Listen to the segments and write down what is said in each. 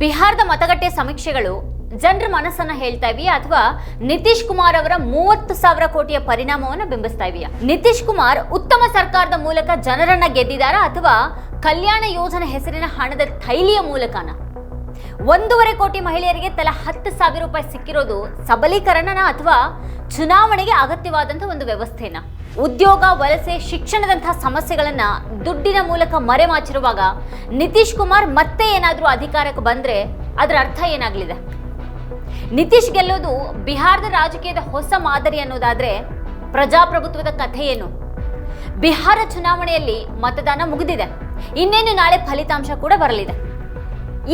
ಬಿಹಾರದ ಮತಗಟ್ಟೆ ಸಮೀಕ್ಷೆಗಳು ಜನರ ಮನಸ್ಸನ್ನ ಹೇಳ್ತಾ ಇವೆಯಾ ಅಥವಾ ನಿತೀಶ್ ಕುಮಾರ್ ಅವರ ಮೂವತ್ತು ಸಾವಿರ ಕೋಟಿಯ ಪರಿಣಾಮವನ್ನು ಬಿಂಬಿಸ್ತಾ ಇವೆಯಾ? ನಿತೀಶ್ ಕುಮಾರ್ ಉತ್ತಮ ಸರ್ಕಾರದ ಮೂಲಕ ಜನರನ್ನ ಗೆದ್ದಿದಾರಾ ಅಥವಾ ಕಲ್ಯಾಣ ಯೋಜನೆ ಹೆಸರಿನ ಹಣದ ಥೈಲಿಯ ಮೂಲಕನ? ಒಂದೂವರೆ ಕೋಟಿ ಮಹಿಳೆಯರಿಗೆ ತಲಾ ಹತ್ತು ಸಾವಿರ ರೂಪಾಯಿ ಸಿಕ್ಕಿರೋದು ಸಬಲೀಕರಣನ ಅಥವಾ ಚುನಾವಣೆಗೆ ಅಗತ್ಯವಾದಂಥ ಒಂದು ವ್ಯವಸ್ಥೆನ? ಉದ್ಯೋಗ ವಲಸೆ, ಶಿಕ್ಷಣದಂತಹ ಸಮಸ್ಯೆಗಳನ್ನ ದುಡ್ಡಿನ ಮೂಲಕ ಮರೆಮಾಚಿರುವಾಗ ನಿತೀಶ್ ಕುಮಾರ್ ಮತ್ತೆ ಏನಾದರೂ ಅಧಿಕಾರಕ್ಕೆ ಬಂದ್ರೆ ಅದರ ಅರ್ಥ ಏನಾಗಲಿದೆ? ನಿತೀಶ್ ಗೆಲ್ಲೋದು ಬಿಹಾರದ ರಾಜಕೀಯದ ಹೊಸ ಮಾದರಿ ಅನ್ನೋದಾದ್ರೆ ಪ್ರಜಾಪ್ರಭುತ್ವದ ಕಥೆ ಏನು? ಬಿಹಾರ ಚುನಾವಣೆಯಲ್ಲಿ ಮತದಾನ ಮುಗಿದಿದೆ. ಇನ್ನೇನು ನಾಳೆ ಫಲಿತಾಂಶ ಕೂಡ ಬರಲಿದೆ.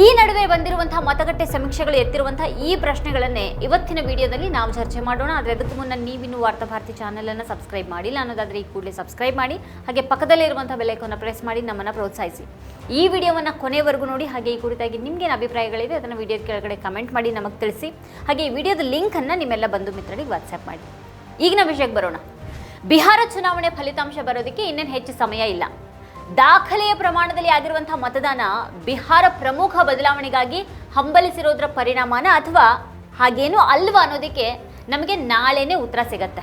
ಈ ನಡುವೆ ಬಂದಿರುವಂತಹ ಮತಗಟ್ಟೆ ಸಮೀಕ್ಷೆಗಳು ಎತ್ತಿರುವಂತಹ ಈ ಪ್ರಶ್ನೆಗಳನ್ನೇ ಇವತ್ತಿನ ವಿಡಿಯೋದಲ್ಲಿ ನಾವು ಚರ್ಚೆ ಮಾಡೋಣ. ಆದರೆ ಅದಕ್ಕೂ ಮುನ್ನ ನೀವಿನ್ನು ವಾರ್ತಾಭಾರತಿ ಚಾನೆಲ್ ಅನ್ನು ಸಬ್ಸ್ಕ್ರೈಬ್ ಮಾಡಿಲ್ಲ ಅನ್ನೋದಾದ್ರೆ ಈ ಕೂಡಲೇ ಸಬ್ಸ್ಕ್ರೈಬ್ ಮಾಡಿ. ಹಾಗೆ ಪಕ್ಕದಲ್ಲಿರುವಂತಹ ಬೆಲೈಕನ್ನು ಪ್ರೆಸ್ ಮಾಡಿ, ನಮ್ಮನ್ನು ಪ್ರೋತ್ಸಾಹಿಸಿ. ಈ ವಿಡಿಯೋವನ್ನು ಕೊನೆವರೆಗೂ ನೋಡಿ, ಹಾಗೆ ಈ ಕುರಿತಾಗಿ ನಿಮ್ಗೇನು ಅಭಿಪ್ರಾಯಗಳಿದೆ ಅದನ್ನು ವಿಡಿಯೋದ ಕೆಳಗಡೆ ಕಮೆಂಟ್ ಮಾಡಿ, ನಮಗೆ ತಿಳಿಸಿ. ಹಾಗೆ ಈ ವಿಡಿಯೋದ ಲಿಂಕನ್ನು ನಿಮ್ಮೆಲ್ಲ ಬಂಧು ಮಿತ್ರರಿಗೆ ವಾಟ್ಸ್ಆ್ಯಪ್ ಮಾಡಿ. ಈಗಿನ ವಿಷಯಕ್ಕೆ ಬರೋಣ. ಬಿಹಾರ ಚುನಾವಣೆ ಫಲಿತಾಂಶ ಬರೋದಕ್ಕೆ ಇನ್ನೇನು ಹೆಚ್ಚು ಸಮಯ ಇಲ್ಲ. ದಾಖಲೆಯ ಪ್ರಮಾಣದಲ್ಲಿ ಆಗಿರುವಂತಹ ಮತದಾನ ಬಿಹಾರ ಪ್ರಮುಖ ಬದಲಾವಣೆಗಾಗಿ ಹಂಬಲಿಸಿರೋದ್ರ ಪರಿಣಾಮನ ಅಥವಾ ಹಾಗೇನೂ ಅಲ್ವಾ ಅನ್ನೋದಕ್ಕೆ ನಮಗೆ ನಾಳೆನೇ ಉತ್ತರ ಸಿಗತ್ತೆ.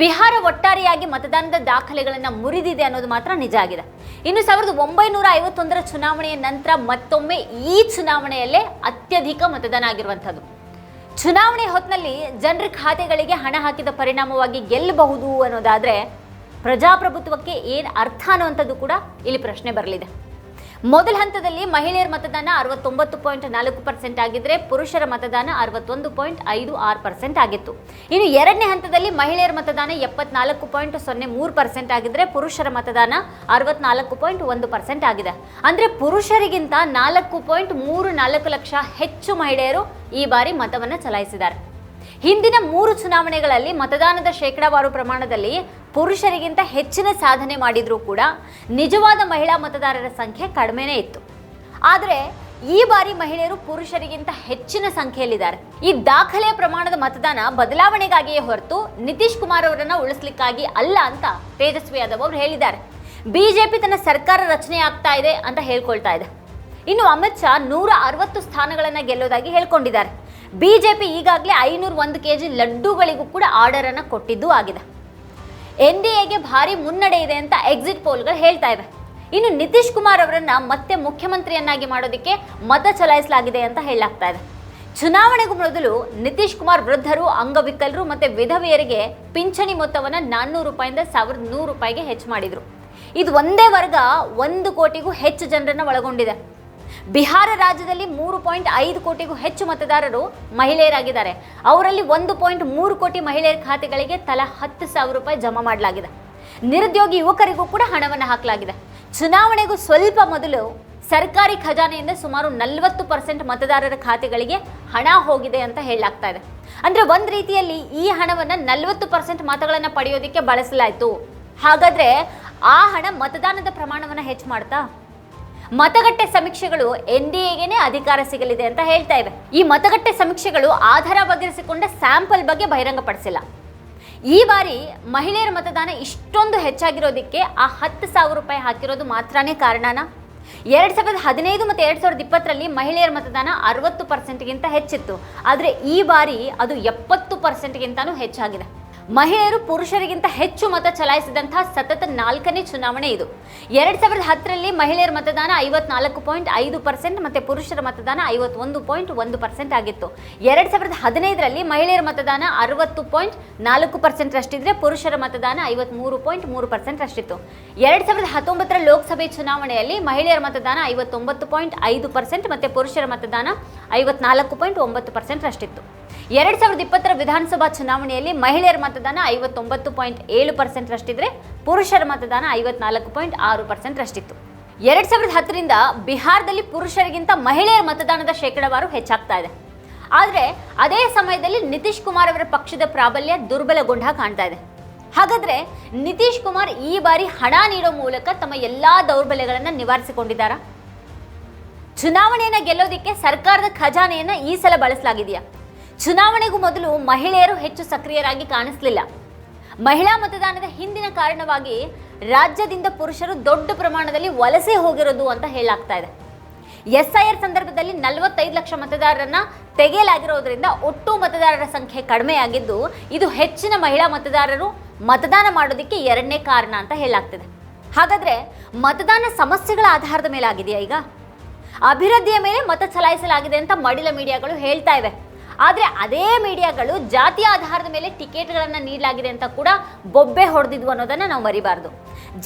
ಬಿಹಾರ ಒಟ್ಟಾರೆಯಾಗಿ ಮತದಾನದ ದಾಖಲೆಗಳನ್ನು ಮುರಿದಿದೆ ಅನ್ನೋದು ಮಾತ್ರ ನಿಜ ಆಗಿದೆ. ಇನ್ನು ಸಾವಿರದ ಒಂಬೈನೂರ ಐವತ್ತೊಂದರ ಚುನಾವಣೆಯ ನಂತರ ಮತ್ತೊಮ್ಮೆ ಈ ಚುನಾವಣೆಯಲ್ಲೇ ಅತ್ಯಧಿಕ ಮತದಾನ ಆಗಿರುವಂಥದ್ದು. ಚುನಾವಣೆ ಹೊತ್ತಿನಲ್ಲಿ ಜನರ ಖಾತೆಗಳಿಗೆ ಹಣ ಹಾಕಿದ ಪರಿಣಾಮವಾಗಿ ಗೆಲ್ಲಬಹುದು ಅನ್ನೋದಾದ್ರೆ ಪ್ರಜಾಪ್ರಭುತ್ವಕ್ಕೆ ಏನು ಅರ್ಥ ಅನ್ನುವಂಥದ್ದು ಕೂಡ ಇಲ್ಲಿ ಪ್ರಶ್ನೆ ಬರಲಿದೆ. ಮೊದಲ ಹಂತದಲ್ಲಿ ಮಹಿಳೆಯರ ಮತದಾನ ಅರವತ್ತೊಂಬತ್ತು ಪಾಯಿಂಟ್ ನಾಲ್ಕು ಪರ್ಸೆಂಟ್ ಆಗಿದ್ರೆ ಪುರುಷರ ಮತದಾನ ಅರವತ್ತೊಂದು ಪಾಯಿಂಟ್ ಐದು ಆರು ಪರ್ಸೆಂಟ್ ಆಗಿತ್ತು. ಇನ್ನು ಎರಡನೇ ಹಂತದಲ್ಲಿ ಮಹಿಳೆಯರ ಮತದಾನ ಎಪ್ಪತ್ನಾಲ್ಕು ಪಾಯಿಂಟ್ ಸೊನ್ನೆ ಮೂರು ಪರ್ಸೆಂಟ್ ಆಗಿದ್ರೆ ಪುರುಷರ ಮತದಾನ ಅರವತ್ನಾಲ್ಕು ಪಾಯಿಂಟ್ ಒಂದು ಪರ್ಸೆಂಟ್ ಆಗಿದೆ. ಅಂದ್ರೆ ಪುರುಷರಿಗಿಂತ ನಾಲ್ಕು ಪಾಯಿಂಟ್ ಮೂರು ನಾಲ್ಕು ಲಕ್ಷ ಹೆಚ್ಚು ಮಹಿಳೆಯರು ಈ ಬಾರಿ ಮತವನ್ನು ಚಲಾಯಿಸಿದ್ದಾರೆ. ಹಿಂದಿನ ಮೂರು ಚುನಾವಣೆಗಳಲ್ಲಿ ಮತದಾನದ ಶೇಕಡಾವಾರು ಪ್ರಮಾಣದಲ್ಲಿ ಪುರುಷರಿಗಿಂತ ಹೆಚ್ಚಿನ ಸಾಧನೆ ಮಾಡಿದರೂ ಕೂಡ ನಿಜವಾದ ಮಹಿಳಾ ಮತದಾರರ ಸಂಖ್ಯೆ ಕಡಿಮೆನೇ ಇತ್ತು. ಆದರೆ ಈ ಬಾರಿ ಮಹಿಳೆಯರು ಪುರುಷರಿಗಿಂತ ಹೆಚ್ಚಿನ ಸಂಖ್ಯೆಯಲ್ಲಿದ್ದಾರೆ. ಈ ದಾಖಲೆಯ ಪ್ರಮಾಣದ ಮತದಾನ ಬದಲಾವಣೆಗಾಗಿಯೇ ಹೊರತು ನಿತೀಶ್ ಕುಮಾರ್ ಅವರನ್ನು ಉಳಿಸ್ಲಿಕ್ಕಾಗಿ ಅಲ್ಲ ಅಂತ ತೇಜಸ್ವಿ ಯಾದವ್ ಅವರು ಹೇಳಿದ್ದಾರೆ. ಬಿಜೆಪಿ ತನ್ನ ಸರ್ಕಾರ ರಚನೆ ಆಗ್ತಾ ಇದೆ ಅಂತ ಹೇಳ್ಕೊಳ್ತಾ ಇದೆ. ಇನ್ನು ಅಮಿತ್ ಶಾ ನೂರ ಅರವತ್ತು ಸ್ಥಾನಗಳನ್ನು ಗೆಲ್ಲೋದಾಗಿ ಹೇಳ್ಕೊಂಡಿದ್ದಾರೆ. ಬಿಜೆಪಿ ಈಗಾಗಲೇ ಐನೂರ ಒಂದು ಕೆ ಜಿ ಲಡ್ಡುಗಳಿಗೂ ಕೂಡ ಆರ್ಡರ್ ಅನ್ನು ಕೊಟ್ಟಿದ್ದು ಆಗಿದೆ. ಎನ್ ಡಿ ಎಗೆ ಭಾರಿ ಮುನ್ನಡೆ ಇದೆ ಅಂತ ಎಕ್ಸಿಟ್ ಪೋಲ್ಗಳು ಹೇಳ್ತಾ ಇವೆ. ಇನ್ನು ನಿತೀಶ್ ಕುಮಾರ್ ಅವರನ್ನ ಮತ್ತೆ ಮುಖ್ಯಮಂತ್ರಿಯನ್ನಾಗಿ ಮಾಡೋದಕ್ಕೆ ಮತ ಚಲಾಯಿಸಲಾಗಿದೆ ಅಂತ ಹೇಳಲಾಗ್ತಾ ಇದೆ. ಚುನಾವಣೆಗೂ ಮೊದಲು ನಿತೀಶ್ ಕುಮಾರ್ ವೃದ್ಧರು, ಅಂಗವಿಕಲರು ಮತ್ತೆ ವಿಧವೆಯರಿಗೆ ಪಿಂಚಣಿ ಮೊತ್ತವನ್ನು ನಾನ್ನೂರು ರೂಪಾಯಿಂದ ಸಾವಿರದ ನೂರು ರೂಪಾಯಿಗೆ ಹೆಚ್ಚು ಮಾಡಿದ್ರು. ಇದು ಒಂದೇ ವರ್ಗ ಒಂದು ಕೋಟಿಗೂ ಹೆಚ್ಚು ಜನರನ್ನು ಒಳಗೊಂಡಿದೆ. ಬಿಹಾರ ರಾಜ್ಯದಲ್ಲಿ ಮೂರು ಪಾಯಿಂಟ್ ಐದು ಕೋಟಿಗೂ ಹೆಚ್ಚು ಮತದಾರರು ಮಹಿಳೆಯರಾಗಿದ್ದಾರೆ. ಅವರಲ್ಲಿ ಒಂದು ಪಾಯಿಂಟ್ ಮೂರು ಕೋಟಿ ಮಹಿಳೆಯರ ಖಾತೆಗಳಿಗೆ ತಲಾ ಹತ್ತು ಸಾವಿರ ರೂಪಾಯಿ ಜಮಾ ಮಾಡಲಾಗಿದೆ. ನಿರುದ್ಯೋಗಿ ಯುವಕರಿಗೂ ಕೂಡ ಹಣವನ್ನು ಹಾಕಲಾಗಿದೆ. ಚುನಾವಣೆಗೂ ಸ್ವಲ್ಪ ಮೊದಲು ಸರ್ಕಾರಿ ಖಜಾನೆಯಿಂದ ಸುಮಾರು ನಲವತ್ತು ಪರ್ಸೆಂಟ್ ಮತದಾರರ ಖಾತೆಗಳಿಗೆ ಹಣ ಹೋಗಿದೆ ಅಂತ ಹೇಳಲಾಗ್ತಾ ಇದೆ. ಅಂದ್ರೆ ಒಂದ್ ರೀತಿಯಲ್ಲಿ ಈ ಹಣವನ್ನ ನಲವತ್ತು ಪರ್ಸೆಂಟ್ ಮತಗಳನ್ನ ಪಡೆಯೋದಕ್ಕೆ ಬಳಸಲಾಯಿತು. ಹಾಗಾದ್ರೆ ಆ ಹಣ ಮತದಾನದ ಪ್ರಮಾಣವನ್ನ ಹೆಚ್ಚು ಮಾಡ್ತಾ? ಮತಗಟ್ಟೆ ಸಮೀಕ್ಷೆಗಳು ಎನ್ ಡಿ ಎಗೆನೇ ಅಧಿಕಾರ ಸಿಗಲಿದೆ ಅಂತ ಹೇಳ್ತಾ ಇವೆ. ಈ ಮತಗಟ್ಟೆ ಸಮೀಕ್ಷೆಗಳು ಆಧಾರ ಬಗೆಹರಿಸಿಕೊಂಡ ಸ್ಯಾಂಪಲ್ ಬಗ್ಗೆ ಬಹಿರಂಗಪಡಿಸಿಲ್ಲ. ಈ ಬಾರಿ ಮಹಿಳೆಯರ ಮತದಾನ ಇಷ್ಟೊಂದು ಹೆಚ್ಚಾಗಿರೋದಕ್ಕೆ ಆ ಹತ್ತು ಸಾವಿರ ರೂಪಾಯಿ ಹಾಕಿರೋದು ಮಾತ್ರನೇ ಕಾರಣನಾ? ಎರಡು ಸಾವಿರದ ಹದಿನೈದು ಮತ್ತು ಎರಡು ಸಾವಿರದ ಇಪ್ಪತ್ತರಲ್ಲಿ ಮಹಿಳೆಯರ ಮತದಾನ ಅರವತ್ತು ಪರ್ಸೆಂಟ್ಗಿಂತ ಹೆಚ್ಚಿತ್ತು. ಆದರೆ ಈ ಬಾರಿ ಅದು ಎಪ್ಪತ್ತು ಪರ್ಸೆಂಟ್ಗಿಂತನೂ ಹೆಚ್ಚಾಗಿದೆ. ಮಹಿಳೆಯರು ಪುರುಷರಿಗಿಂತ ಹೆಚ್ಚು ಮತ ಚಲಾಯಿಸಿದಂತಹ ಸತತ ನಾಲ್ಕನೇ ಚುನಾವಣೆ ಇದು. ಎರಡ್ ಸಾವಿರದ ಹತ್ತರಲ್ಲಿ ಮಹಿಳೆಯರ ಮತದಾನ ಐವತ್ನಾಲ್ಕು ಪಾಯಿಂಟ್ ಐದು ಪರ್ಸೆಂಟ್ ಮತ್ತೆ ಪುರುಷರ ಮತದಾನ ಐವತ್ತೊಂದು ಪಾಯಿಂಟ್ ಒಂದು ಪರ್ಸೆಂಟ್ ಆಗಿತ್ತು. ಎರಡ್ ಸಾವಿರದ ಹದಿನೈದರಲ್ಲಿ ಮಹಿಳೆಯರ ಮತದಾನ ಅರವತ್ತು ಪಾಯಿಂಟ್ ನಾಲ್ಕು ಪರ್ಸೆಂಟ್ ರಷ್ಟಿದ್ರೆ ಪುರುಷರ ಮತದಾನ ಐವತ್ಮೂರು ಪಾಯಿಂಟ್ ಮೂರು ಪರ್ಸೆಂಟ್ ರಷ್ಟಿತ್ತು. ಎರಡ್ ಸಾವಿರದ ಹತ್ತೊಂಬತ್ತರ ಲೋಕಸಭೆ ಚುನಾವಣೆಯಲ್ಲಿ ಮಹಿಳೆಯರ ಮತದಾನ ಐವತ್ತೊಂಬತ್ತು ಪಾಯಿಂಟ್ ಐದು ಪರ್ಸೆಂಟ್ ಮತ್ತೆ ಪುರುಷರ ಮತದಾನ ಐವತ್ನಾಲ್ಕು ಪಾಯಿಂಟ್ ಒಂಬತ್ತು ಪರ್ಸೆಂಟ್ ಅಷ್ಟಿತ್ತು ಎರಡ್ ಸಾವಿರದ ಇಪ್ಪತ್ತರ ವಿಧಾನಸಭಾ ಚುನಾವಣೆಯಲ್ಲಿ ಮಹಿಳೆಯರ ಮತದಾನ ಐವತ್ತೊಂಬತ್ತು ಪಾಯಿಂಟ್ ಏಳು ಪರ್ಸೆಂಟ್ ರಷ್ಟಿದ್ರೆ ಪುರುಷರ ಮತದಾನ ಐವತ್ನಾಲ್ಕು ಪಾಯಿಂಟ್ ಆರು ಪರ್ಸೆಂಟ್ ರಷ್ಟಿತ್ತು. ಎರಡ್ ಸಾವಿರದ ಹತ್ತರಿಂದ ಬಿಹಾರದಲ್ಲಿ ಪುರುಷರಿಗಿಂತ ಮಹಿಳೆಯರ ಮತದಾನದ ಶೇಕಡಾವಾರು ಹೆಚ್ಚಾಗ್ತಾ ಇದೆ. ಆದರೆ ಅದೇ ಸಮಯದಲ್ಲಿ ನಿತೀಶ್ ಕುಮಾರ್ ಅವರ ಪಕ್ಷದ ಪ್ರಾಬಲ್ಯ ದುರ್ಬಲಗೊಂಡ ಕಾಣ್ತಾ ಇದೆ. ಹಾಗಾದ್ರೆ ನಿತೀಶ್ ಕುಮಾರ್ ಈ ಬಾರಿ ಹಣ ನೀಡೋ ಮೂಲಕ ತಮ್ಮ ಎಲ್ಲಾ ದೌರ್ಬಲ್ಯಗಳನ್ನು ನಿವಾರಿಸಿಕೊಂಡಿದ್ದಾರಾ? ಚುನಾವಣೆಯನ್ನು ಗೆಲ್ಲೋದಿಕ್ಕೆ ಸರ್ಕಾರದ ಖಜಾನೆಯನ್ನು ಈ ಸಲ ಬಳಸಲಾಗಿದೆಯಾ? ಚುನಾವಣೆಗೂ ಮೊದಲು ಮಹಿಳೆಯರು ಹೆಚ್ಚು ಸಕ್ರಿಯರಾಗಿ ಕಾಣಿಸಲಿಲ್ಲ. ಮಹಿಳಾ ಮತದಾನದ ಹಿಂದಿನ ಕಾರಣವಾಗಿ ರಾಜ್ಯದಿಂದ ಪುರುಷರು ದೊಡ್ಡ ಪ್ರಮಾಣದಲ್ಲಿ ವಲಸೆ ಹೋಗಿರೋದು ಅಂತ ಹೇಳಲಾಗ್ತಾ ಇದೆ. ಎಸ್ಐಆರ್ ಸಂದರ್ಭದಲ್ಲಿ ನಲವತ್ತೈದು ಲಕ್ಷ ಮತದಾರರನ್ನ ತೆಗೆಯಲಾಗಿರೋದ್ರಿಂದ ಒಟ್ಟು ಮತದಾರರ ಸಂಖ್ಯೆ ಕಡಿಮೆಯಾಗಿದ್ದು, ಇದು ಹೆಚ್ಚಿನ ಮಹಿಳಾ ಮತದಾರರು ಮತದಾನ ಮಾಡೋದಕ್ಕೆ ಎರಡನೇ ಕಾರಣ ಅಂತ ಹೇಳಲಾಗ್ತಿದೆ. ಹಾಗಾದ್ರೆ ಮತದಾನ ಸಮಸ್ಯೆಗಳ ಆಧಾರದ ಮೇಲೆ ಆಗಿದೆಯಾ ಈಗ? ಅಭಿವೃದ್ಧಿಯ ಮೇಲೆ ಮತ ಚಲಾಯಿಸಲಾಗಿದೆ ಅಂತ ಮಡಿಲ ಮೀಡಿಯಾಗಳು ಹೇಳ್ತಾ ಇವೆ. ಆದರೆ ಅದೇ ಮೀಡಿಯಾಗಳು ಜಾತಿ ಆಧಾರದ ಮೇಲೆ ಟಿಕೆಟ್ಗಳನ್ನು ನೀಡಲಾಗಿದೆ ಅಂತ ಕೂಡ ಬೊಬ್ಬೆ ಹೊಡೆದಿದ್ವು ಅನ್ನೋದನ್ನು ನಾವು ಮರಿಬಾರ್ದು.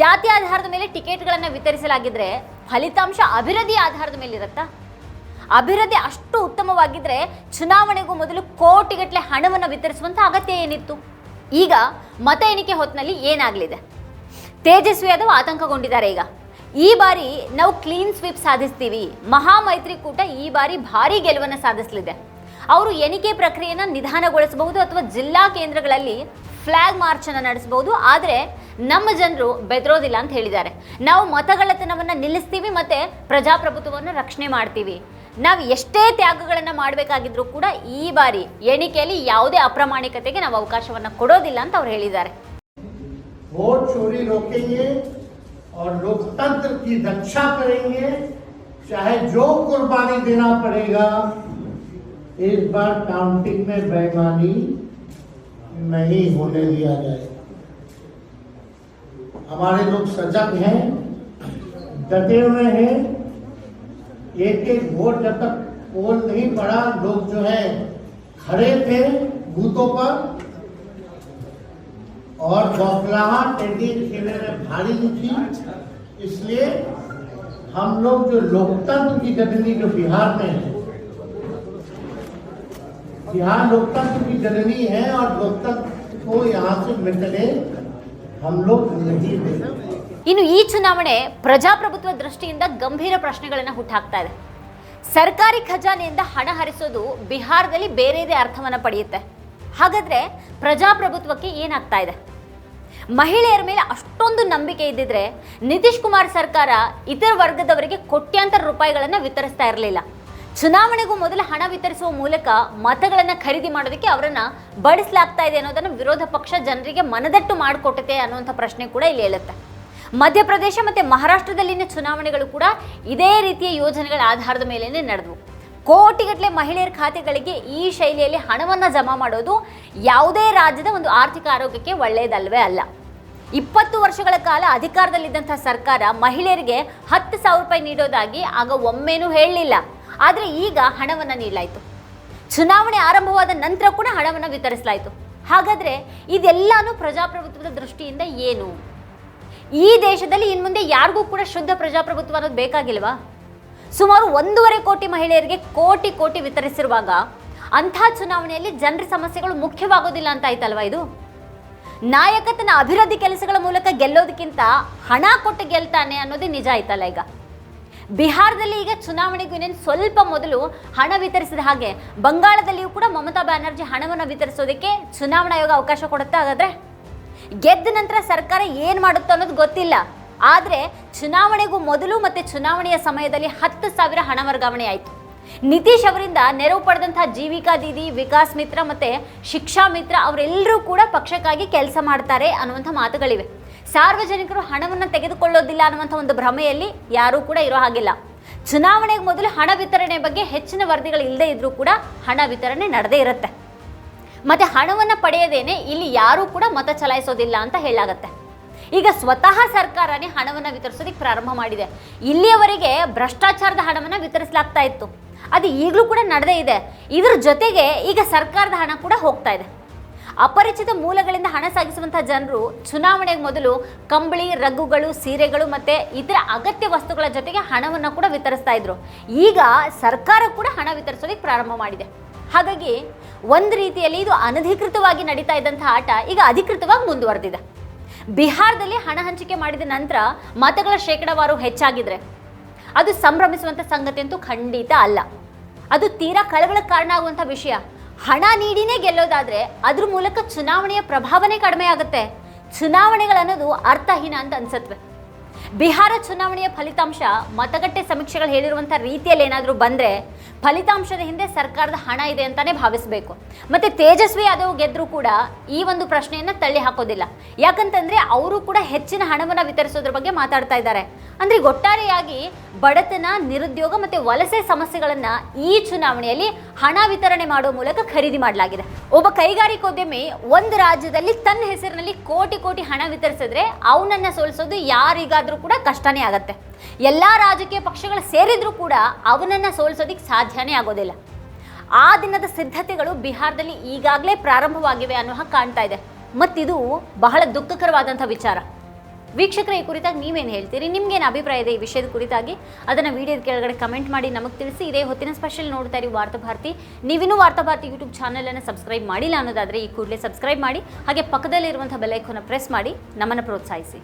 ಜಾತಿ ಆಧಾರದ ಮೇಲೆ ಟಿಕೆಟ್ಗಳನ್ನು ವಿತರಿಸಲಾಗಿದ್ರೆ ಫಲಿತಾಂಶ ಅಭಿವೃದ್ಧಿ ಆಧಾರದ ಮೇಲೆ ಇರುತ್ತಾ? ಅಭಿವೃದ್ಧಿ ಅಷ್ಟು ಉತ್ತಮವಾಗಿದ್ರೆ ಚುನಾವಣೆಗೂ ಮೊದಲು ಕೋಟಿಗಟ್ಟಲೆ ಹಣವನ್ನು ವಿತರಿಸುವಂಥ ಅಗತ್ಯ ಏನಿತ್ತು? ಈಗ ಮತ ಎಣಿಕೆ ಹೊತ್ತಿನಲ್ಲಿ ಏನಾಗಲಿದೆ? ತೇಜಸ್ವಿ ಯಾದವ್ ಆತಂಕಗೊಂಡಿದ್ದಾರೆ ಈಗ. ಈ ಬಾರಿ ನಾವು ಕ್ಲೀನ್ ಸ್ವೀಪ್ ಸಾಧಿಸ್ತೀವಿ. ಮಹಾಮೈತ್ರಿಕೂಟ ಈ ಬಾರಿ ಭಾರಿ ಗೆಲುವನ್ನು ಸಾಧಿಸಲಿದೆ. ಅವರು ಎಣಿಕೆ ಪ್ರಕ್ರಿಯೆನ ನಿಧಾನಗೊಳಿಸಬಹುದು ಅಥವಾ ಜಿಲ್ಲಾ ಕೇಂದ್ರಗಳಲ್ಲಿ ಫ್ಲಾಗ್ ಮಾರ್ಚ್ ಅನ್ನು ನಡೆಸಬಹುದು ಆದರೆ ನಮ್ಮ ಜನರು ಬೆದರೋದಿಲ್ಲ ಅಂತ ಹೇಳಿದ್ದಾರೆ ನಾವು ಮತಗಳ್ಳತನವನ್ನು ನಿಲ್ಲಿಸ್ತೀವಿ ಮತ್ತೆ ಪ್ರಜಾಪ್ರಭುತ್ವವನ್ನು ರಕ್ಷಣೆ ಮಾಡ್ತೀವಿ ನಾವು ಎಷ್ಟೇ ತ್ಯಾಗಗಳನ್ನು ಮಾಡಬೇಕಾಗಿದ್ರೂ ಕೂಡ ಈ ಬಾರಿ ಎಣಿಕೆಯಲ್ಲಿ ಯಾವುದೇ ಅಪ್ರಾಮಾಣಿಕತೆಗೆ ನಾವು ಅವಕಾಶವನ್ನು ಕೊಡೋದಿಲ್ಲ ಅಂತ ಅವ್ರು ಹೇಳಿದ್ದಾರೆ वोट चोरी रोकेंगे और लोकतंत्र की रक्षा करेंगे चाहे जो कुर्बानी देना पड़ेगा इस बार काउंटिंग में बेईमानी नहीं होने दिया जाएगा हमारे लोग सजग हैं, डटे हुए हैं। एक एक वोट जब तक पोल नहीं पड़ा, लोग जो है खड़े थे बूथों पर। और बौखलाहट टेडी खेलने में भारी थी इसलिए हम लोग जो लोकतंत्र की जननी जो बिहार में है बिहार लोकतंत्र की जननी है और लोकतंत्र को यहाँ से मिटने हम लोग नहीं देंगे ಇನ್ನು ಈ ಚುನಾವಣೆ ಪ್ರಜಾಪ್ರಭುತ್ವ ದೃಷ್ಟಿಯಿಂದ ಗಂಭೀರ ಪ್ರಶ್ನೆಗಳನ್ನು ಹುಟ್ಟಾಕ್ತಾ ಇದೆ ಸರ್ಕಾರಿ ಖಜಾನೆಯಿಂದ ಹಣ ಹರಿಸೋದು ಬಿಹಾರದಲ್ಲಿ ಬೇರೆದೇ ಅರ್ಥವನ್ನು ಪಡೆಯುತ್ತೆ ಹಾಗಾದ್ರೆ ಪ್ರಜಾಪ್ರಭುತ್ವಕ್ಕೆ ಏನಾಗ್ತಾ ಇದೆ ಮಹಿಳೆಯರ ಮೇಲೆ ಅಷ್ಟೊಂದು ನಂಬಿಕೆ ಇದ್ದಿದ್ರೆ ನಿತೀಶ್ ಕುಮಾರ್ ಸರ್ಕಾರ ಇತರ ವರ್ಗದವರಿಗೆ ಕೋಟ್ಯಾಂತರ ರೂಪಾಯಿಗಳನ್ನು ವಿತರಿಸ್ತಾ ಇರಲಿಲ್ಲ ಚುನಾವಣೆಗೂ ಮೊದಲು ಹಣ ವಿತರಿಸುವ ಮೂಲಕ ಮತಗಳನ್ನು ಖರೀದಿ ಮಾಡೋದಕ್ಕೆ ಅವರನ್ನ ಬಡಿಸಲಾಗ್ತಾ ಇದೆ ಅನ್ನೋದನ್ನು ವಿರೋಧ ಪಕ್ಷ ಜನರಿಗೆ ಮನದಟ್ಟು ಮಾಡಿಕೊಟ್ಟತೆ ಅನ್ನುವಂಥ ಪ್ರಶ್ನೆ ಕೂಡ ಇಲ್ಲಿ ಹೇಳುತ್ತೆ ಮಧ್ಯಪ್ರದೇಶ ಮತ್ತು ಮಹಾರಾಷ್ಟ್ರದಲ್ಲಿನ ಚುನಾವಣೆಗಳು ಕೂಡ ಇದೇ ರೀತಿಯ ಯೋಜನೆಗಳ ಆಧಾರದ ಮೇಲೆಯೇ ನಡೆದವು. ಕೋಟಿಗಟ್ಟಲೆ ಮಹಿಳೆಯರ ಖಾತೆಗಳಿಗೆ ಈ ಶೈಲಿಯಲ್ಲಿ ಹಣವನ್ನು ಜಮಾ ಮಾಡೋದು ಯಾವುದೇ ರಾಜ್ಯದ ಒಂದು ಆರ್ಥಿಕ ಆರೋಗ್ಯಕ್ಕೆ ಒಳ್ಳೆಯದಲ್ವೇ ಅಲ್ಲ. ಇಪ್ಪತ್ತು ವರ್ಷಗಳ ಕಾಲ ಅಧಿಕಾರದಲ್ಲಿದ್ದಂಥ ಸರ್ಕಾರ ಮಹಿಳೆಯರಿಗೆ ಹತ್ತು ಸಾವಿರ ರೂಪಾಯಿ ನೀಡೋದಾಗಿ ಆಗ ಒಮ್ಮೆನೂ ಹೇಳಲಿಲ್ಲ. ಆದರೆ ಈಗ ಹಣವನ್ನು ನೀಡಲಾಯಿತು. ಚುನಾವಣೆ ಆರಂಭವಾದ ನಂತರ ಕೂಡ ಹಣವನ್ನು ವಿತರಿಸಲಾಯಿತು. ಹಾಗಾದರೆ ಇದೆಲ್ಲಾನು ಪ್ರಜಾಪ್ರಭುತ್ವದ ದೃಷ್ಟಿಯಿಂದ ಏನು? ಈ ದೇಶದಲ್ಲಿ ಇನ್ನು ಮುಂದೆ ಯಾರಿಗೂ ಕೂಡ ಶುದ್ಧ ಪ್ರಜಾಪ್ರಭುತ್ವ ಅನ್ನೋದು ಬೇಕಾಗಿಲ್ವಾ? ಸುಮಾರು ಒಂದೂವರೆ ಕೋಟಿ ಮಹಿಳೆಯರಿಗೆ ಕೋಟಿ ಕೋಟಿ ವಿತರಿಸಿರುವಾಗ ಅಂಥ ಚುನಾವಣೆಯಲ್ಲಿ ಜನರ ಸಮಸ್ಯೆಗಳು ಮುಖ್ಯವಾಗೋದಿಲ್ಲ ಅಂತ ಆಯ್ತಲ್ವಾ ಇದು? ನಾಯಕ ತನ್ನ ಅಭಿವೃದ್ಧಿ ಕೆಲಸಗಳ ಮೂಲಕ ಗೆಲ್ಲೋದಕ್ಕಿಂತ ಹಣ ಕೊಟ್ಟು ಗೆಲ್ತಾನೆ ಅನ್ನೋದೇ ನಿಜ ಆಯ್ತಲ್ಲ ಈಗ? ಬಿಹಾರದಲ್ಲಿ ಈಗ ಚುನಾವಣೆಗೂ ಇನ್ನೇನು ಸ್ವಲ್ಪ ಮೊದಲು ಹಣ ವಿತರಿಸಿದ ಹಾಗೆ ಬಂಗಾಳದಲ್ಲಿಯೂ ಕೂಡ ಮಮತಾ ಬ್ಯಾನರ್ಜಿ ಹಣವನ್ನು ವಿತರಿಸೋದಕ್ಕೆ ಚುನಾವಣಾ ಆಯೋಗ ಅವಕಾಶ ಕೊಡುತ್ತಾ? ಹಾಗಾದರೆ ಗೆದ್ದ ನಂತರ ಸರ್ಕಾರ ಏನು ಮಾಡುತ್ತೋ ಅನ್ನೋದು ಗೊತ್ತಿಲ್ಲ. ಆದರೆ ಚುನಾವಣೆಗೂ ಮೊದಲು ಮತ್ತು ಚುನಾವಣೆಯ ಸಮಯದಲ್ಲಿ ಹತ್ತು ಸಾವಿರ ಹಣ ವರ್ಗಾವಣೆ ಆಯಿತು. ನಿತೀಶ್ ಅವರಿಂದ ನೆರವು ಪಡೆದಂತಹ ಜೀವಿಕಾ ದೀದಿ, ವಿಕಾಸ್ ಮಿತ್ರ ಮತ್ತು ಶಿಕ್ಷಾ ಮಿತ್ರ ಅವರೆಲ್ಲರೂ ಕೂಡ ಪಕ್ಷಕ್ಕಾಗಿ ಕೆಲಸ ಮಾಡ್ತಾರೆ ಅನ್ನುವಂಥ ಮಾತುಗಳಿವೆ. ಸಾರ್ವಜನಿಕರು ಹಣವನ್ನು ತೆಗೆದುಕೊಳ್ಳೋದಿಲ್ಲ ಅನ್ನುವಂಥ ಒಂದು ಭ್ರಮೆಯಲ್ಲಿ ಯಾರೂ ಕೂಡ ಇರೋ ಹಾಗಿಲ್ಲ. ಚುನಾವಣೆಗೆ ಮೊದಲು ಹಣ ವಿತರಣೆ ಬಗ್ಗೆ ಹೆಚ್ಚಿನ ವರದಿಗಳು ಇಲ್ಲದೆ ಇದ್ರೂ ಕೂಡ ಹಣ ವಿತರಣೆ ನಡೆದೇ ಇರುತ್ತೆ. ಮತ್ತೆ ಹಣವನ್ನು ಪಡೆಯದೇನೆ ಇಲ್ಲಿ ಯಾರೂ ಕೂಡ ಮತ ಚಲಾಯಿಸೋದಿಲ್ಲ ಅಂತ ಹೇಳಾಗತ್ತೆ ಈಗ ಸ್ವತಃ ಸರ್ಕಾರನೇ ಹಣವನ್ನು ವಿತರಿಸೋದಕ್ಕೆ ಪ್ರಾರಂಭ ಮಾಡಿದೆ. ಇಲ್ಲಿಯವರೆಗೆ ಭ್ರಷ್ಟಾಚಾರದ ಹಣವನ್ನು ವಿತರಿಸಲಾಗ್ತಾ ಇತ್ತು. ಅದು ಈಗಲೂ ಕೂಡ ನಡೆದೇ ಇದೆ. ಇದ್ರ ಜೊತೆಗೆ ಈಗ ಸರ್ಕಾರದ ಹಣ ಕೂಡ ಹೋಗ್ತಾ ಇದೆ. ಅಪರಿಚಿತ ಮೂಲಗಳಿಂದ ಹಣ ಸಾಗಿಸುವಂತಹ ಜನರು ಚುನಾವಣೆಗೆ ಮೊದಲು ಕಂಬಳಿ, ರಗ್ಗುಗಳು, ಸೀರೆಗಳು ಮತ್ತೆ ಇತರ ಅಗತ್ಯ ವಸ್ತುಗಳ ಜೊತೆಗೆ ಹಣವನ್ನು ಕೂಡ ವಿತರಿಸ್ತಾ ಇದ್ರು. ಈಗ ಸರ್ಕಾರ ಕೂಡ ಹಣ ವಿತರಿಸೋದಕ್ಕೆ ಪ್ರಾರಂಭ ಮಾಡಿದೆ. ಹಾಗಾಗಿ ಒಂದು ರೀತಿಯಲ್ಲಿ ಇದು ಅನಧಿಕೃತವಾಗಿ ನಡೀತಾ ಇದ್ದಂತಹ ಆಟ ಈಗ ಅಧಿಕೃತವಾಗಿ ಮುಂದುವರೆದಿದೆ. ಬಿಹಾರದಲ್ಲಿ ಹಣ ಹಂಚಿಕೆ ಮಾಡಿದ ನಂತರ ಮತಗಳ ಶೇಕಡಾವಾರು ಹೆಚ್ಚಾಗಿದ್ರೆ ಅದು ಸಂಭ್ರಮಿಸುವಂಥ ಸಂಗತಿ ಅಂತೂ ಖಂಡಿತ ಅಲ್ಲ. ಅದು ತೀರಾ ಕಳವಳಕ್ಕೆ ಕಾರಣ ಆಗುವಂಥ ವಿಷಯ. ಹಣ ನೀಡಿನೇ ಗೆಲ್ಲೋದಾದ್ರೆ ಅದ್ರ ಮೂಲಕ ಚುನಾವಣೆಯ ಪ್ರಭಾವನೆ ಕಡಿಮೆ ಆಗುತ್ತೆ. ಚುನಾವಣೆಗಳನ್ನೋದು ಅರ್ಥಹೀನ ಅಂತ ಅನ್ಸತ್ವೆ. ಬಿಹಾರ ಚುನಾವಣೆಯ ಫಲಿತಾಂಶ ಮತಗಟ್ಟೆ ಸಮೀಕ್ಷೆಗಳು ಹೇಳಿರುವಂಥ ರೀತಿಯಲ್ಲಿ ಏನಾದರೂ ಬಂದರೆ ಫಲಿತಾಂಶದ ಹಿಂದೆ ಸರ್ಕಾರದ ಹಣ ಇದೆ ಅಂತಾನೆ ಭಾವಿಸಬೇಕು. ಮತ್ತೆ ತೇಜಸ್ವಿ ಯಾದವ್ ಗೆದ್ರು ಕೂಡ ಈ ಒಂದು ಪ್ರಶ್ನೆಯನ್ನ ತಳ್ಳಿ ಹಾಕೋದಿಲ್ಲ. ಯಾಕಂತಂದ್ರೆ ಅವರು ಕೂಡ ಹೆಚ್ಚಿನ ಹಣವನ್ನ ವಿತರಿಸೋದ್ರ ಬಗ್ಗೆ ಮಾತಾಡ್ತಾ ಇದ್ದಾರೆ. ಅಂದ್ರೆ ಒಟ್ಟಾರೆಯಾಗಿ ಬಡತನ, ನಿರುದ್ಯೋಗ ಮತ್ತೆ ವಲಸೆ ಸಮಸ್ಯೆಗಳನ್ನ ಈ ಚುನಾವಣೆಯಲ್ಲಿ ಹಣ ವಿತರಣೆ ಮಾಡುವ ಮೂಲಕ ಖರೀದಿ ಮಾಡಲಾಗಿದೆ. ಒಬ್ಬ ಕೈಗಾರಿಕೋದ್ಯಮಿ ಒಂದು ರಾಜ್ಯದಲ್ಲಿ ತನ್ನ ಹೆಸರಿನಲ್ಲಿ ಕೋಟಿ ಕೋಟಿ ಹಣ ವಿತರಿಸಿದ್ರೆ ಅವನನ್ನ ಸೋಲಿಸೋದು ಯಾರಿಗಾದ್ರೂ ಕೂಡ ಕಷ್ಟನೇ ಆಗತ್ತೆ. ಎಲ್ಲಾ ರಾಜಕೀಯ ಪಕ್ಷಗಳು ಸೇರಿದರೂ ಕೂಡ ಅವನನ್ನ ಸೋಲಿಸೋದಿಕ್ ಸಾಧ್ಯನೇ ಆಗೋದಿಲ್ಲ. ಆ ದಿನದ ಸಿದ್ಧತೆಗಳು ಬಿಹಾರದಲ್ಲಿ ಈಗಾಗಲೇ ಪ್ರಾರಂಭವಾಗಿವೆ ಅನ್ನೋ ಹಾಗೆ ಕಾಣ್ತಾ ಇದೆ. ಮತ್ತಿದು ಬಹಳ ದುಃಖಕರವಾದಂಥ ವಿಚಾರ. ವೀಕ್ಷಕರ, ಈ ಕುರಿತಾಗಿ ನೀವೇನು ಹೇಳ್ತೀರಿ? ನಿಮ್ಗೇನು ಅಭಿಪ್ರಾಯ ಇದೆ ಈ ವಿಷಯದ ಕುರಿತಾಗಿ? ಅದನ್ನು ವಿಡಿಯೋದ ಕೆಳಗಡೆ ಕಮೆಂಟ್ ಮಾಡಿ ನಮಗೆ ತಿಳಿಸಿ. ಇದೇ ಹೊತ್ತಿನ ಸ್ಪೆಷಲ್ ನೋಡ್ತಾ ಇರಿ ವಾರ್ತಾಭಾರತಿ ನೀವಿನ್ನೂ ವಾರ್ತಾಭಾರತಿ ಯೂಟ್ಯೂಬ್ ಚಾನಲನ್ನು ಸಬ್ಸ್ಕ್ರೈಬ್ ಮಾಡಿಲ್ಲ ಅನ್ನೋದಾದರೆ ಈ ಕೂಡಲೇ ಸಬ್ಸ್ಕ್ರೈಬ್ ಮಾಡಿ. ಹಾಗೆ ಪಕ್ಕದಲ್ಲಿರುವಂಥ ಬೆಲ್ಲೈಕೋನ ಪ್ರೆಸ್ ಮಾಡಿ. ನಮ್ಮನ್ನು ಪ್ರೋತ್ಸಾಹಿಸಿ.